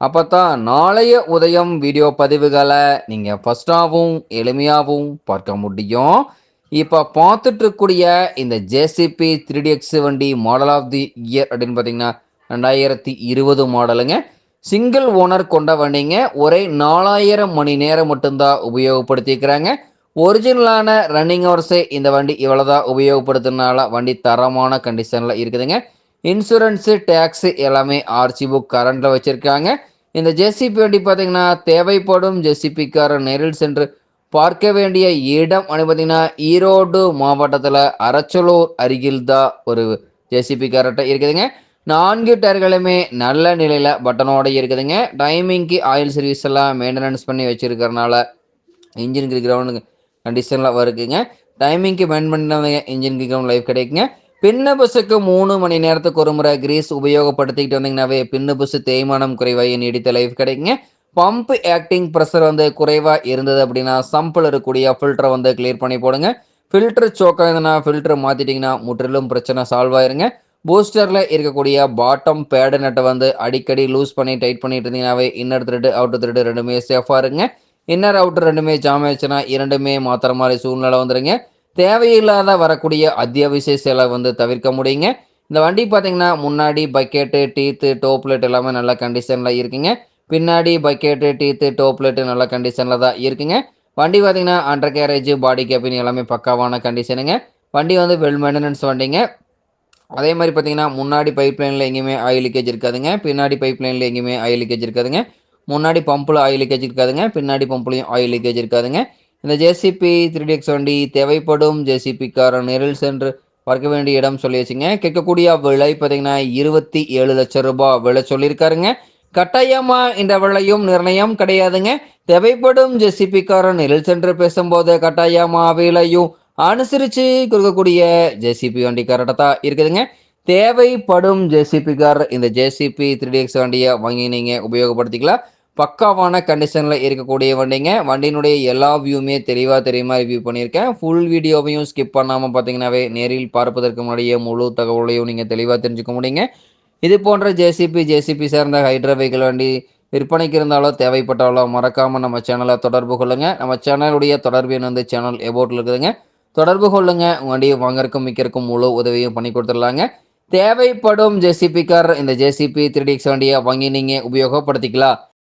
அப்போ தான் நாளைய உதயம் வீடியோ பதிவுகளை நீங்கள் ஃபஸ்ட்டாகவும் எளிமையாகவும் பார்க்க முடியும். இப்போ பார்த்துட்டு இருக்கக்கூடிய இந்த ஜேசிபி த்ரீ எக்ஸ் வண்டி மாடல் ஆஃப் தி இயர் அப்படின்னு பார்த்தீங்கன்னா ரெண்டாயிரத்தி இருபது மாடலுங்க சிங்கிள் ஓனர் கொண்ட வண்டிங்க. ஒரே நாலாயிரம் மணி நேரம் மட்டும்தான் உபயோகப்படுத்திக்கிறாங்க. ஒரிஜினலான ரன்னிங் ஹவர்ஸே இந்த வண்டி இவ்வளோதான் உபயோகப்படுத்துறதுனால வண்டி தரமான கண்டிஷனில் இருக்குதுங்க. இன்சூரன்ஸு டேக்ஸு எல்லாமே ஆர்சி புக் கரண்டில் வச்சுருக்காங்க. இந்த ஜேசிபி வண்டி பார்த்தீங்கன்னா தேவைப்படும் ஜேசிபிக்காரர் நேரில் சென்று பார்க்க வேண்டிய இடம் அப்படின்னு பார்த்தீங்கன்னா ஈரோடு மாவட்டத்தில் அரச்சலூர் அருகில் தான் ஒரு ஜேசிபி கார்ட்ட இருக்குதுங்க. நான்கு டயர்களுமே நல்ல நிலையில் பட்டனோட இருக்குதுங்க. டைமிங்க்கு ஆயில் சர்வீஸ் எல்லாம் மெயின்டெனன்ஸ் பண்ணி வச்சுருக்கறனால இன்ஜினுக்கு கிரவுண்டு கண்டிஷனில் வருதுங்க. டைமிங்க்கு மெயின் பண்ணவங்க இன்ஜினுக்கு கிரவுண்ட் லைஃப் கிடைக்குங்க. பின்ன மூணு மணி நேரத்துக்கு ஒரு முறை கிரீஸ் உபயோகப்படுத்திக்கிட்டு வந்தீங்கன்னாவே பின்னு தேய்மானம் குறைவாக நீடித்த லைஃப் கிடைக்குங்க. பம்ப் ஆக்டிங் ப்ரெஷர் வந்து குறைவாக இருந்தது அப்படின்னா சம்பில் இருக்கக்கூடிய ஃபில்டரை வந்து கிளியர் பண்ணி போடுங்க. ஃபில்டர் சோக்காக இருந்ததுன்னா ஃபில்டர் மாற்றிட்டிங்கன்னா முற்றிலும் பிரச்சனை சால்வ் ஆயிருங்க. பூஸ்டரில் இருக்கக்கூடிய பாட்டம் பேடு நட்டை வந்து அடிக்கடி லூஸ் பண்ணி டைட் பண்ணிட்டு இருந்தீங்கன்னாவே இன்னர் த்ரெட்டு அவுட்டர் த்ரெட்டு ரெண்டுமே சேஃபாக இருங்க. இன்னர் அவுட்டர் ரெண்டுமே ஜாம் ஆயிடுச்சுன்னா இரண்டுமே மாத்திர மாதிரி சூழ்நிலை வந்துடுங்க தேவையில்லாத வரக்கூடிய அத்தியாவசிய செலவு வந்து தவிர்க்க முடியுங்க. இந்த வண்டி பார்த்தீங்கன்னா முன்னாடி பக்கெட்டு டீத்து டோப்லெட் எல்லாமே நல்ல கண்டிஷனில் இருக்குங்க. பின்னாடி பக்கெட்டு டீத்து டோப்லெட்டு நல்ல கண்டிஷனில் தான் இருக்குங்க. வண்டி பார்த்தீங்கன்னா அண்டர் கேரேஜ் பாடி கேபின் எல்லாமே பக்காவான கண்டிஷனுங்க வண்டி வந்து வெல் மெயின்டெனன்ஸ் வண்டிங்க. அதே மாதிரி பார்த்தீங்கன்னா முன்னாடி பைப் லைனில் எங்கேயுமே ஆயில் லீக்கேஜ் இருக்காதுங்க. பின்னாடி பைப் லைனில் எங்கேயுமே ஆயில் லீக்கேஜ் இருக்காதுங்க. முன்னாடி பம்பில் ஆயில் லீக்கேஜ் இருக்காதுங்க. பின்னாடி பம்ப்லையும் ஆயில் லீக்கேஜ் இருக்காதுங்க. இந்த ஜேசிபி த்ரீ எக்ஸ் வண்டி தேவைப்படும். ஜேசிபிக்காரன் நேரில் சென்று பார்க்க வேண்டிய இடம் சொல்லி வச்சுங்க கேட்கக்கூடிய விலை பார்த்தீங்கன்னா இருபத்தி ஏழு லட்சம் ரூபாய் விலை சொல்லியிருக்காருங்க. கட்டாயமா இந்த விலையும் நிர்ணயம் கிடையாதுங்க. தேவைப்படும் ஜேசிபிக்காரன் நேரில் சென்று பேசும்போது கட்டாயமா விலையும் அனுசரித்து கொடுக்கக்கூடிய ஜேசிபி வண்டி கரெக்டாக தான் இருக்குதுங்க. தேவைப்படும் ஜேசிபிக்கார் இந்த ஜேசிபி த்ரீ எக்ஸ் வண்டியை வாங்கி நீங்கள் உபயோகப்படுத்திக்கலாம். பக்காவான கண்டிஷனில் இருக்கக்கூடிய வண்டிங்க வண்டியினுடைய எல்லா வியூமே தெளிவாக தெரியுமா ரிவ்யூ பண்ணியிருக்கேன். ஃபுல் வீடியோவையும் ஸ்கிப் பண்ணாமல் பார்த்தீங்கன்னாவே நேரில் பார்ப்பதற்கு முன்னாடியே முழு தகவலையும் நீங்கள் தெளிவாக தெரிஞ்சுக்க முடியுங்க. இது போன்ற ஜேசிபி ஜேசிபி சேர்ந்த ஹைட்ரா வெஹிக்கிள் வண்டி விற்பனைக்கு இருந்தாலோ தேவைப்பட்டாலோ மறக்காமல் நம்ம சேனலை தொடர்பு கொள்ளுங்கள் நம்ம சேனலுடைய தொடர்பு எண் வந்து சேனல் எபோட்டில் இருக்குதுங்க. தொடர்பு கொள்ளுங்க. வண்டியை வாங்கறக்கும் மிக்கிறக்கும் முழு உதவியும் பண்ணி கொடுத்துடலாங்க. தேவைப்படும் ஜேசிபிக்கார் இந்த ஜேசிபி த்ரீ எக்ஸ் வண்டியை வாங்கி நீங்கள் உபயோகப்படுத்திக்கலாம்.